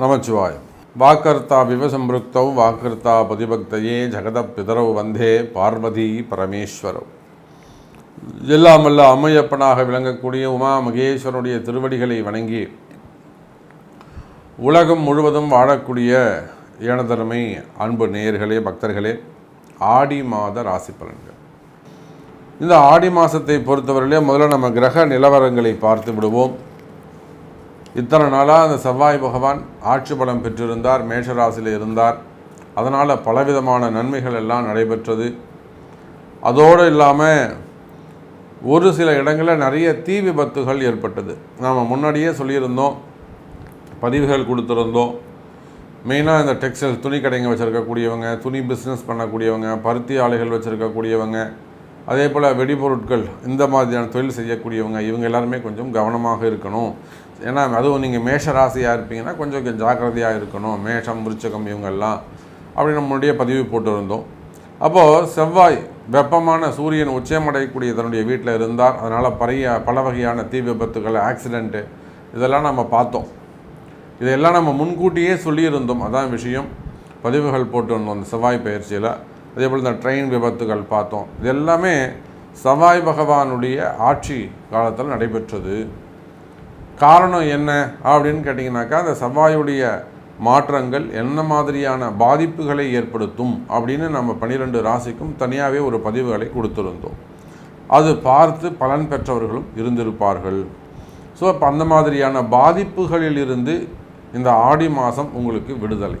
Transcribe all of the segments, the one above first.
நமச்சிவாயம் வாக்கர்த்தா விவசம்பிருக்தௌ வாக்கர்த்தா பதிபக்தையே ஜெகத பிதரவு வந்தே பார்வதி பரமேஸ்வரவ் எல்லாமல்ல அம்மையப்பனாக விளங்கக்கூடிய உமா மகேஸ்வரனுடைய திருவடிகளை வணங்கி உலகம் முழுவதும் வாழக்கூடிய ஏனதருமை அன்பு நேயர்களே பக்தர்களே ஆடி மாத ராசி பலன்கள். இந்த ஆடி மாதத்தை பொறுத்தவரையிலே முதல்ல நம்ம கிரக நிலவரங்களை பார்த்து விடுவோம். இத்தனை நாளாக அந்த செவ்வாய் பகவான் ஆட்சி பலம் பெற்றிருந்தார் மேஷராசியில் இருந்தார். அதனால் பலவிதமான நன்மைகள் எல்லாம் நடைபெற்றது. அதோடு இல்லாமல் ஒரு சில இடங்களில் நிறைய தீ விபத்துகள் ஏற்பட்டது. நாம் முன்னாடியே சொல்லியிருந்தோம் பதிவுகள் கொடுத்துருந்தோம். மெயினாக இந்த டெக்ஸ்டைல் துணி கடைங்க வச்சுருக்கக்கூடியவங்க துணி பிஸ்னஸ் பண்ணக்கூடியவங்க பருத்தி ஆலைகள் வச்சுருக்கக்கூடியவங்க அதே போல் வெடிபொருட்கள் இந்த மாதிரியான தொழில் செய்யக்கூடியவங்க இவங்க எல்லாருமே கொஞ்சம் கவனமாக இருக்கணும். ஏன்னா அதுவும் நீங்கள் மேஷ ராசியாக இருப்பீங்கன்னா கொஞ்சம் ஜாக்கிரதையாக இருக்கணும். மேஷம் விருச்சகம் இவங்கெல்லாம் அப்படி நம்மளுடைய பதிவு போட்டிருந்தோம். அப்போது செவ்வாய் வெப்பமான சூரியன் உச்சமடையக்கூடிய தன்னுடைய வீட்டில் இருந்தார். அதனால் பழைய பல வகையான தீ விபத்துகள் ஆக்சிடெண்ட்டு இதெல்லாம் நம்ம பார்த்தோம். இதையெல்லாம் நம்ம முன்கூட்டியே சொல்லியிருந்தோம். அதான் விஷயம். பதிவுகள் போட்டிருந்தோம் அந்த செவ்வாய் பயிற்சியில். அதே போல் இந்த ட்ரெயின் விபத்துகள் பார்த்தோம். இது எல்லாமே சவாய் பகவானுடைய ஆட்சி காலத்தில் நடைபெற்றது. காரணம் என்ன அப்படின்னு கேட்டிங்கனாக்கா அந்த செவ்வாயுடைய மாற்றங்கள் என்ன மாதிரியான பாதிப்புகளை ஏற்படுத்தும் அப்படின்னு நம்ம பன்னிரெண்டு ராசிக்கும் தனியாகவே ஒரு பதிவுகளை கொடுத்துருந்தோம். அது பார்த்து பலன் பெற்றவர்களும் இருந்திருப்பார்கள். ஸோ அப்போ அந்த மாதிரியான பாதிப்புகளில் இருந்து இந்த ஆடி மாதம் உங்களுக்கு விடுதலை.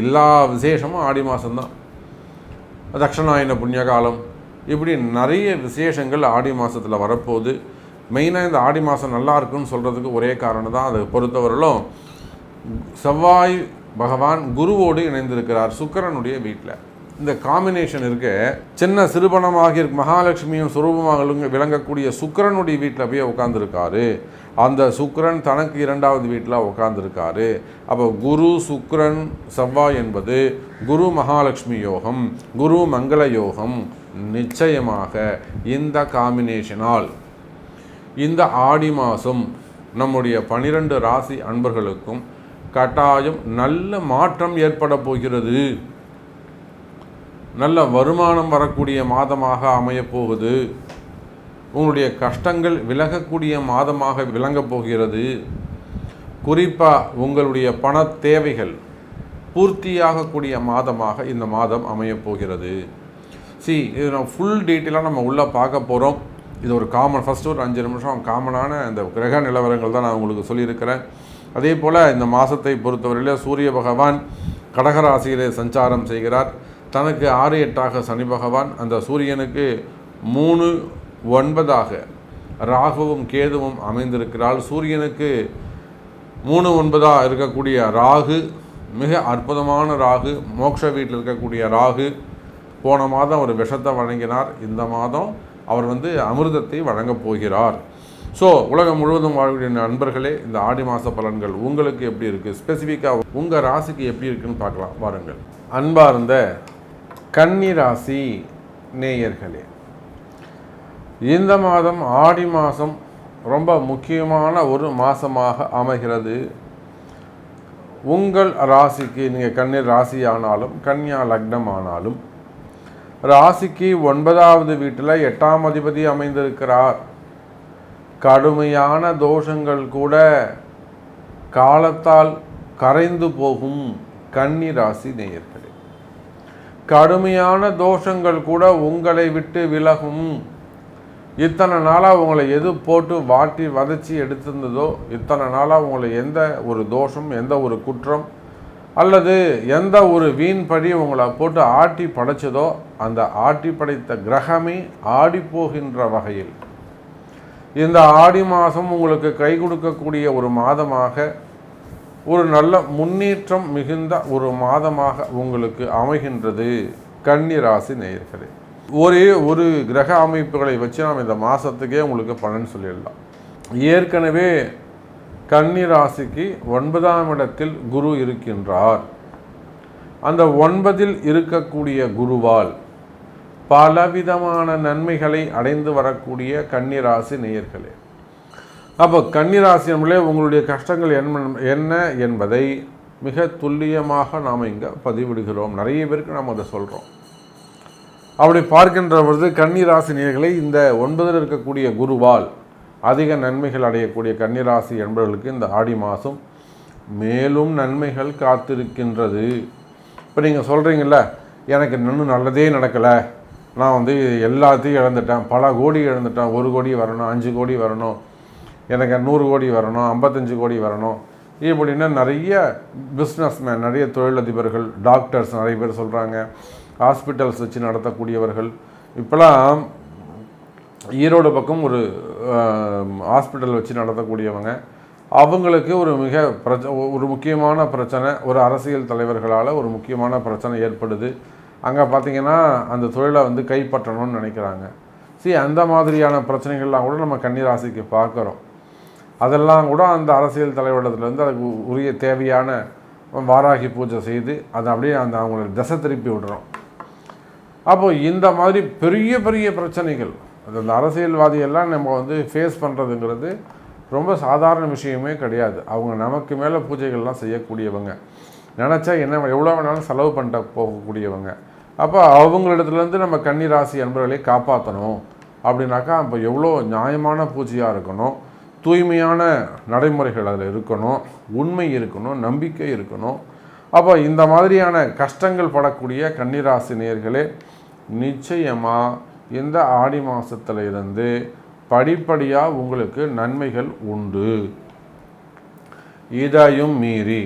எல்லா விசேஷமும் ஆடி மாதம்தான் தட்சணாயன புண்ணிய காலம் இப்படி நிறைய விசேஷங்கள் ஆடி மாதத்தில் வரப்போகுது. மெயினாக இந்த ஆடி மாதம் நல்லா இருக்குன்னு சொல்கிறதுக்கு ஒரே காரணம் தான் அதை பொறுத்தவரையிலும் செவ்வாய் பகவான் குருவோடு இணைந்திருக்கிறார் சுக்கரனுடைய வீட்டில் இந்த காம்பினேஷன் இருக்க. சின்ன சிறுபணமாக இருக்கு மகாலட்சுமியும் சுரூபமாக விளங்கக்கூடிய சுக்கரனுடைய வீட்டில் போய் உட்காந்துருக்காரு அந்த சுக்கரன் தனக்கு இரண்டாவது வீட்டில் உட்காந்துருக்காரு அப்போ குரு சுக்கரன் செவ்வாய் என்பது குரு மகாலட்சுமி யோகம் குரு மங்கள யோகம். நிச்சயமாக இந்த காம்பினேஷனால் இந்த ஆடி மாதம் நம்முடைய பனிரெண்டு ராசி அன்பர்களுக்கும் கட்டாயம் நல்ல மாற்றம் ஏற்பட போகிறது. நல்ல வருமானம் வரக்கூடிய மாதமாக அமையப்போகுது உங்களுடைய கஷ்டங்கள் விலகக்கூடிய மாதமாக விளங்கப் போகிறது. குறிப்பாக உங்களுடைய பண தேவைகள் பூர்த்தியாகக்கூடிய மாதமாக இந்த மாதம் அமையப் போகிறது. சி இது நம்ம ஃபுல் டீட்டெயிலாக நம்ம உள்ளே பார்க்க போகிறோம் இது ஒரு காமன் ஃபஸ்ட்டு ஒரு அஞ்சு நிமிஷம் காமனான இந்த கிரக நிலவரங்கள் தான் நான் உங்களுக்கு சொல்லியிருக்கிறேன். அதே போல் இந்த மாதத்தை பொறுத்தவரையில் சூரிய பகவான் கடகராசியிலே சஞ்சாரம் செய்கிறார். தனக்கு ஆறு எட்டாக சனி பகவான் அந்த சூரியனுக்கு மூணு ஒன்பதாக ராகுவும் கேதுவும் அமைந்திருக்கிறாள். சூரியனுக்கு மூணு ஒன்பதாக இருக்கக்கூடிய ராகு மிக அற்புதமான ராகு மோக்ஷ வீட்டில் இருக்கக்கூடிய ராகு போன மாதம் ஒரு விஷத்தை வழங்கினார் இந்த மாதம் அவர் வந்து அமிர்தத்தை வழங்கப் போகிறார். ஸோ உலகம் முழுவதும் வாழக்கூடிய நண்பர்களே இந்த ஆடி மாத பலன்கள் உங்களுக்கு எப்படி இருக்குது ஸ்பெசிஃபிக்காக உங்கள் ராசிக்கு எப்படி இருக்குன்னு பார்க்கலாம். வாருங்கள். அன்பார்ந்த கன்னி ராசி நேயர்களே இந்த மாதம் ஆடி மாதம் ரொம்ப முக்கியமான ஒரு மாதமாக அமைகிறது. உங்கள் ராசிக்கு நீங்கள் கண்ணீர் ராசி ஆனாலும் கன்னியா லக்னம் ஆனாலும் ராசிக்கு ஒன்பதாவது வீட்டில் எட்டாம் அதிபதி அமைந்திருக்கிறார். கடுமையான தோஷங்கள் கூட காலத்தால் கரைந்து போகும் கன்னி ராசி நேயர்களே. கடுமையான தோஷங்கள் கூட உங்களை விட்டு விலகும் இத்தனை நாளாக உங்களை எது போட்டு வாட்டி வதச்சி எடுத்திருந்ததோ இத்தனை நாளாக உங்களை எந்த ஒரு தோஷம் எந்த ஒரு குற்றம் அல்லது எந்த ஒரு வீண்படி உங்களை போட்டு ஆட்டி படைச்சதோ அந்த ஆட்டி படைத்த கிரகமே ஆடி போகின்ற வகையில். இந்த ஆடி மாதம் உங்களுக்கு கை கொடுக்கக்கூடிய ஒரு மாதமாக ஒரு நல்ல முன்னேற்றம் மிகுந்த ஒரு மாதமாக உங்களுக்கு அமைகின்றது. கன்னி ராசி நேயர்களே. ஒரே ஒரு கிரக அமைப்புகளை வச்சு நாம் இந்த மாதத்துக்கே உங்களுக்கு பலன் சொல்லிடலாம். ஏற்கனவே கன்னி ராசிக்கு ஒன்பதாம் இடத்தில் குரு இருக்கின்றார். அந்த ஒன்பதில் இருக்கக்கூடிய குருவால் பலவிதமான நன்மைகளை அடைந்து வரக்கூடிய கன்னிராசி நேயர்களே. அப்போ கன்னிராசி நம்மளே உங்களுடைய கஷ்டங்கள் என்ன என்ன என்பதை மிக துல்லியமாக நாம் இங்கே பதிவிடுகிறோம். நிறைய பேருக்கு நாம் அதை சொல்கிறோம் அப்படி பார்க்கின்ற பொழுது கன்னிராசி நேர்களை இந்த ஒன்பதில் இருக்கக்கூடிய குருவால் அதிக நன்மைகள் அடையக்கூடிய கன்னிராசி என்பவர்களுக்கு இந்த ஆடி மாதம் மேலும் நன்மைகள் காத்திருக்கின்றது. இப்போ நீங்கள் சொல்கிறீங்கள எனக்கு இன்னும் நல்லதே நடக்கலை. நான் வந்து எல்லாத்தையும் இழந்துட்டேன். பல கோடி இழந்துட்டேன். ஒரு கோடி வரணும் அஞ்சு கோடி வரணும். எனக்கு நூறு கோடி வரணும் ஐம்பத்தஞ்சு கோடி வரணும். இப்படின்னா நிறைய பிஸ்னஸ்மேன் நிறைய தொழிலதிபர்கள் டாக்டர்ஸ் நிறைய பேர் சொல்கிறாங்க ஹாஸ்பிட்டல்ஸ் வச்சு நடத்தக்கூடியவர்கள். இப்போலாம் ஈரோடு பக்கம் ஒரு ஹாஸ்பிட்டல் வச்சு நடத்தக்கூடியவங்க. அவங்களுக்கு ஒரு மிக பிரச்ச ஒரு முக்கியமான பிரச்சனை ஒரு அரசியல் தலைவர்களால் ஒரு முக்கியமான பிரச்சனை ஏற்படுது. அங்கே பார்த்தீங்கன்னா அந்த தொழிலை வந்து கைப்பற்றணும்னு நினைக்கிறாங்க. சரி அந்த மாதிரியான பிரச்சனைகள்லாம் கூட நம்ம கன்னிராசிக்கு பார்க்குறோம் அதெல்லாம் கூட அந்த அரசியல் தலைவரிடத்துலேருந்து அதுக்கு உரிய தேவையான வாராகி பூஜை செய்து அதை அப்படியே அந்த அவங்கள திசை திருப்பி விடுறோம். அப்போ இந்த மாதிரி பெரிய பெரிய பிரச்சனைகள் அந்த அரசியல்வாதியெல்லாம் நம்ம வந்து ஃபேஸ் பண்ணுறதுங்கிறது ரொம்ப சாதாரண விஷயமே கிடையாது. அவங்க நமக்கு மேலே பூஜைகள்லாம் செய்யக்கூடியவங்க. நினச்சா என்ன எவ்வளோ வேணாலும் செலவு பண்ணிட்டு போகக்கூடியவங்க. அப்போ அவங்களிடத்துலேருந்து நம்ம கன்னிராசி அன்பர்களை காப்பாற்றணும் அப்படின்னாக்கா அப்போ எவ்வளோ நியாயமான பூஜையாக இருக்கணும். தூய்மையான நடைமுறைகள் அதில் இருக்கணும். உண்மை இருக்கணும். நம்பிக்கை இருக்கணும். அப்போ இந்த மாதிரியான கஷ்டங்கள் படக்கூடிய கன்னிராசி நேர்களே நிச்சயமாக இந்த ஆடி மாதத்தில் இருந்து படிப்படியாக உங்களுக்கு நன்மைகள் உண்டு. இதையும் மீறி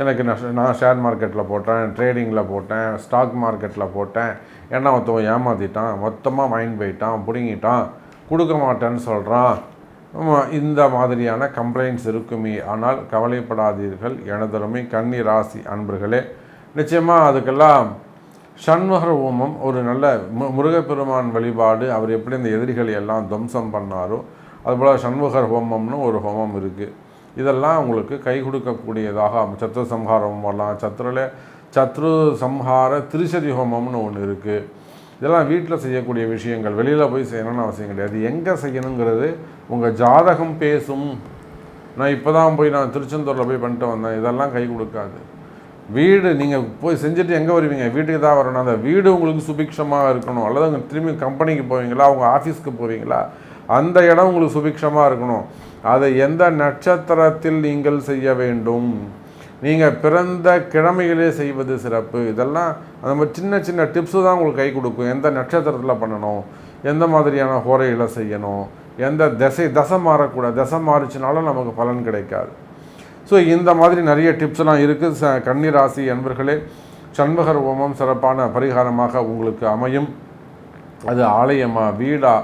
எனக்கு நான் நான் ஷேர் மார்க்கெட்டில் போட்டேன் ட்ரேடிங்கில் போட்டேன் ஸ்டாக் மார்க்கெட்டில் போட்டேன். ஏன்னா ஒருத்தவன் ஏமாற்றிட்டான் மொத்தமாக வாங்கி போயிட்டான் பிடுங்கிட்டான் கொடுக்க மாட்டேன்னு சொல்கிறான் இந்த மாதிரியான கம்ப்ளைண்ட்ஸ் இருக்குமே. ஆனால் கவலைப்படாதீர்கள் எனதருமை கன்னி ராசி அன்பர்களே. நிச்சயமாக அதுக்கெல்லாம் சண்முகர் ஹோமம் ஒரு நல்ல மு முருகப்பெருமான் வழிபாடு அவர் எப்படி இந்த எதிரிகளை எல்லாம் துவம்சம் பண்ணாரோ அதுபோல் சண்முகர் ஹோமம்னு ஒரு ஹோமம் இருக்குது இதெல்லாம் உங்களுக்கு கை கொடுக்கக்கூடியதாக சத்ரு சம்ஹார ஹோமம்லாம் சத்ருல சத்ரு சம்ஹார திருசதி ஹோமம்னு ஒன்று இருக்குது இதெல்லாம் வீட்டில் செய்யக்கூடிய விஷயங்கள் வெளியில் போய் செய்யணும்னு அவசியம் கிடையாது. எங்கே செய்யணுங்கிறது உங்கள் ஜாதகம் பேசும். நான் இப்போ தான் போய் நான் திருச்செந்தூரில் போய் பண்ணிட்டு வந்தேன். இதெல்லாம் கை கொடுக்காது. வீடு நீங்கள் போய் செஞ்சுட்டு எங்கே வருவீங்க? வீட்டுக்கு தான் வரணும். அந்த வீடு உங்களுக்கு சுபிக்ஷமாக இருக்கணும். அல்லது அங்கே திரும்பி கம்பெனிக்கு போவீங்களா? அவங்க ஆஃபீஸ்க்கு போவீங்களா? அந்த இடம் உங்களுக்கு சுபிக்ஷமாக இருக்கணும். அதை எந்த நட்சத்திரத்தில் நீங்கள் செய்ய வேண்டும்? நீங்கள் பிறந்த கிழமைகளே செய்வது சிறப்பு. இதெல்லாம் அந்த மாதிரி சின்ன சின்ன டிப்ஸு தான் உங்களுக்கு கை கொடுக்கும். எந்த நட்சத்திரத்தில் பண்ணணும்? எந்த மாதிரியான ஹோரைகளை செய்யணும்? எந்த திசை தசை மாறக்கூடாது. தசை மாறிச்சினாலும் நமக்கு பலன் கிடைக்காது. ஸோ இந்த மாதிரி நிறைய டிப்ஸ்லாம் இருக்குது ச கன்னிராசி என்பர்களே சண்பகர் ஹோமம் சிறப்பான பரிகாரமாக உங்களுக்கு அமையும். அது ஆலயமா வீடா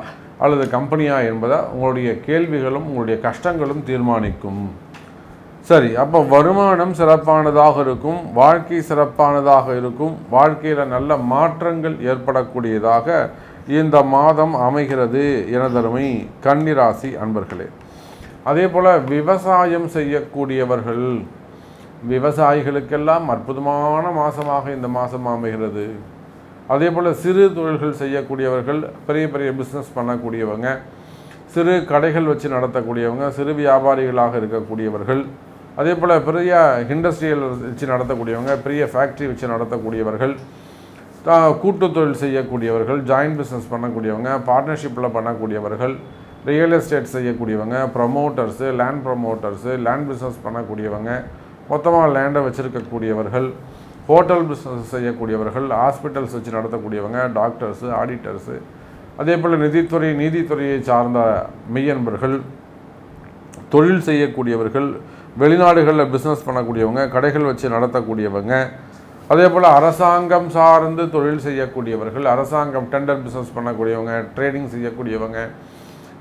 அல்லது கம்பெனியா என்பதை உங்களுடைய கேள்விகளும் உங்களுடைய கஷ்டங்களும் தீர்மானிக்கும். சரி அப்போ வருமானம் சிறப்பானதாக இருக்கும் வாழ்க்கை சிறப்பானதாக இருக்கும் வாழ்க்கையில் நல்ல மாற்றங்கள் ஏற்படக்கூடியதாக இந்த மாதம் அமைகிறது எனதருமை கன்னிராசி அன்பர்களே. அதே போல் விவசாயம் செய்யக்கூடியவர்கள் விவசாயிகளுக்கெல்லாம் அற்புதமான மாதமாக இந்த மாதம் அமைகிறது. அதே போல் சிறு தொழில்கள் செய்யக்கூடியவர்கள் பெரிய பெரிய பிஸ்னஸ் பண்ணக்கூடியவங்க சிறு கடைகள் வச்சு நடத்தக்கூடியவங்க சிறு வியாபாரிகளாக இருக்கக்கூடியவர்கள் அதே போல் பெரிய இண்டஸ்ட்ரியல் வச்சு நடத்தக்கூடியவங்க பெரிய ஃபேக்ட்ரி வச்சு நடத்தக்கூடியவர்கள் கூட்டு தொழில் செய்யக்கூடியவர்கள் ஜாயின்ட் பிஸ்னஸ் பண்ணக்கூடியவங்க பார்ட்னர்ஷிப்பில் பண்ணக்கூடியவர்கள் ரியல் எஸ்டேட் செய்யக்கூடியவங்க promoters land promoters land business பண்ணக்கூடியவங்க மொத்தமாக லேண்டை வச்சுருக்கக்கூடியவர்கள் ஹோட்டல் பிஸ்னஸ் செய்யக்கூடியவர்கள் ஹாஸ்பிட்டல்ஸ் வச்சு நடத்தக்கூடியவங்க டாக்டர்ஸு ஆடிட்டர்ஸு அதே போல் நிதித்துறை நீதித்துறையை சார்ந்த மெய்யன்பர்கள் தொழில் செய்யக்கூடியவர்கள் வெளிநாடுகளில் பிஸ்னஸ் பண்ணக்கூடியவங்க கடைகள் வச்சு நடத்தக்கூடியவங்க அதே போல் அரசாங்கம் சார்ந்து தொழில் செய்யக்கூடியவர்கள் அரசாங்கம் டெண்டர் பிஸ்னஸ் பண்ணக்கூடியவங்க ட்ரேடிங் செய்யக்கூடியவங்க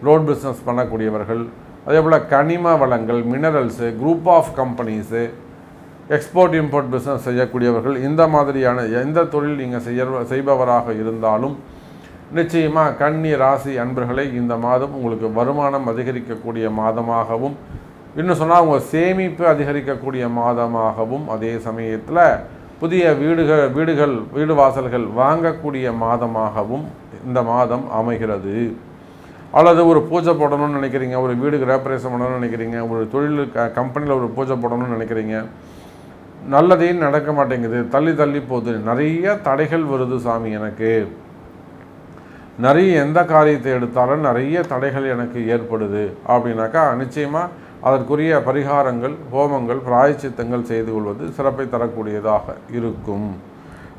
ரோட் பிஸ்னஸ் பண்ணக்கூடியவர்கள் அதே போல் கனிம வளங்கள் minerals group of companies export import business செய்யக்கூடியவர்கள் இந்த மாதிரியான எந்த தொழில் நீங்கள் செய்ய செய்பவராக இருந்தாலும் நிச்சயமாக கன்னி ராசி அன்பர்களை இந்த மாதம் உங்களுக்கு வருமானம் அதிகரிக்கக்கூடிய மாதமாகவும் இன்னும் சொன்னால் உங்கள் சேமிப்பு அதிகரிக்கக்கூடிய மாதமாகவும் அதே சமயத்தில் புதிய வீடுகள் வீடுகள் வீடு வாசல்கள் வாங்கக்கூடிய மாதமாகவும் இந்த மாதம் அமைகிறது. அல்லது ஒரு பூஜை போடணும்னு நினைக்கிறீங்க ஒரு வீடு ரேப்பரேஷன் பண்ணணும்னு நினைக்கிறீங்க ஒரு தொழில் க கம்பெனியில் ஒரு பூஜை போடணும்னு நினைக்கிறீங்க நல்லதையும் நடக்க மாட்டேங்குது தள்ளி தள்ளி போகுது. நிறைய தடைகள் வருது சாமி எனக்கு. நிறைய எந்த காரியத்தை எடுத்தாலும் நிறைய தடைகள் எனக்கு ஏற்படுது அப்படின்னாக்கா நிச்சயமாக அதற்குரிய பரிகாரங்கள் ஹோமங்கள் பிராயச்சித்தங்கள் செய்து கொள்வது சிறப்பை தரக்கூடியதாக இருக்கும்.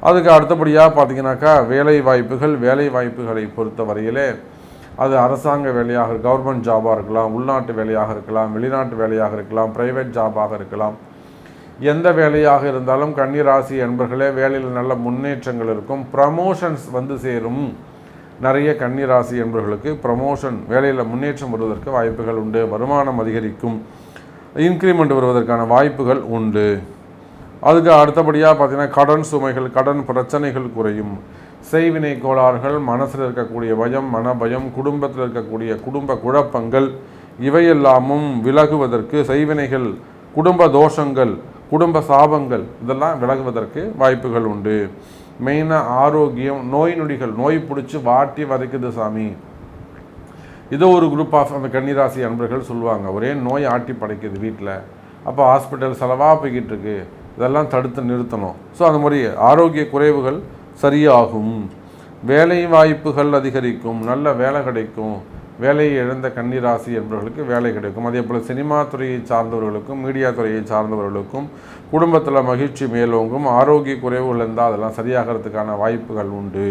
அதுக்கு அடுத்தபடியாக பார்த்தீங்கன்னாக்கா வேலை வாய்ப்புகள் வேலை வாய்ப்புகளை பொறுத்த வரையிலே அது அரசாங்க வேலையாக கவர்மெண்ட் ஜாபாக இருக்கலாம் உள்நாட்டு வேலையாக இருக்கலாம் வெளிநாட்டு வேலையாக இருக்கலாம் ப்ரைவேட் ஜாபாக இருக்கலாம். எந்த வேலையாக இருந்தாலும் கன்னிராசி என்பர்களே வேலையில் நல்ல முன்னேற்றங்கள் இருக்கும். ப்ரமோஷன்ஸ் வந்து சேரும். நிறைய கன்னிராசி என்பவர்களுக்கு ப்ரமோஷன் வேலையில் முன்னேற்றம் வருவதற்கு வாய்ப்புகள் உண்டு வருமானம் அதிகரிக்கும். இன்க்ரிமெண்ட் வருவதற்கான வாய்ப்புகள் உண்டு. அதுக்கு அடுத்தபடியாக பார்த்திங்கன்னா கடன் சுமைகள் கடன் பிரச்சனைகள் குறையும். செய்வினை கோளாறுகள் மனசில் இருக்கக்கூடிய பயம் மனபயம் குடும்பத்தில் இருக்கக்கூடிய குடும்ப குழப்பங்கள் இவையெல்லாமும் விலகுவதற்கு செய்வினைகள் குடும்ப தோஷங்கள் குடும்ப சாபங்கள் இதெல்லாம் விலகுவதற்கு வாய்ப்புகள் உண்டு. மெயினாக ஆரோக்கியம் நோய் நொடிகள் நோய் பிடிச்சி வாட்டி வதைக்குது சாமி. இதோ ஒரு குரூப் ஆஃப் அந்த கன்னிராசி அன்பர்கள் சொல்லுவாங்க ஒரே நோய் ஆட்டி படைக்குது வீட்டில் அப்போ ஹாஸ்பிட்டல் செலவாக போய்கிட்டு இருக்கு. இதெல்லாம் தடுத்து நிறுத்தணும். ஸோ அந்த மாதிரி ஆரோக்கிய குறைவுகள் சரியாகும். வேலை வாய்ப்புகள் அதிகரிக்கும். நல்ல வேலை கிடைக்கும். வேலையை இழந்த கன்னிராசி என்பவர்களுக்கு வேலை கிடைக்கும். அதே போல் சினிமா துறையை சார்ந்தவர்களுக்கும் மீடியா துறையை சார்ந்தவர்களுக்கும் குடும்பத்தில் மகிழ்ச்சி மேலோங்கும் ஆரோக்கிய குறைவுகள் இருந்தால் அதெல்லாம் சரியாகிறதுக்கான வாய்ப்புகள் உண்டு.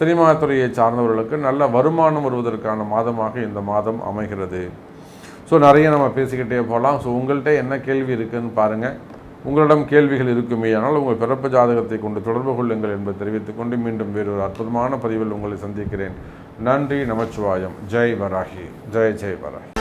சினிமா துறையை சார்ந்தவர்களுக்கு நல்ல வருமானம் வருவதற்கான மாதமாக இந்த மாதம் அமைகிறது. ஸோ நிறைய நம்ம பேசிக்கிட்டே போகலாம் ஸோ உங்கள்கிட்ட என்ன கேள்வி இருக்குதுன்னு பாருங்கள் உங்களிடம் கேள்விகள் இருக்குமே ஆனால் உங்கள் பிறப்பு ஜாதகத்தை கொண்டு தொடர்பு கொள்ளுங்கள் என்பதை தெரிவித்துக் கொண்டு மீண்டும் வேறொரு அற்புதமான பதிவில் உங்களை சந்திக்கிறேன். நன்றி நமச்சிவாயம். ஜெய் வராகி. ஜெய் ஜெய் வராகி.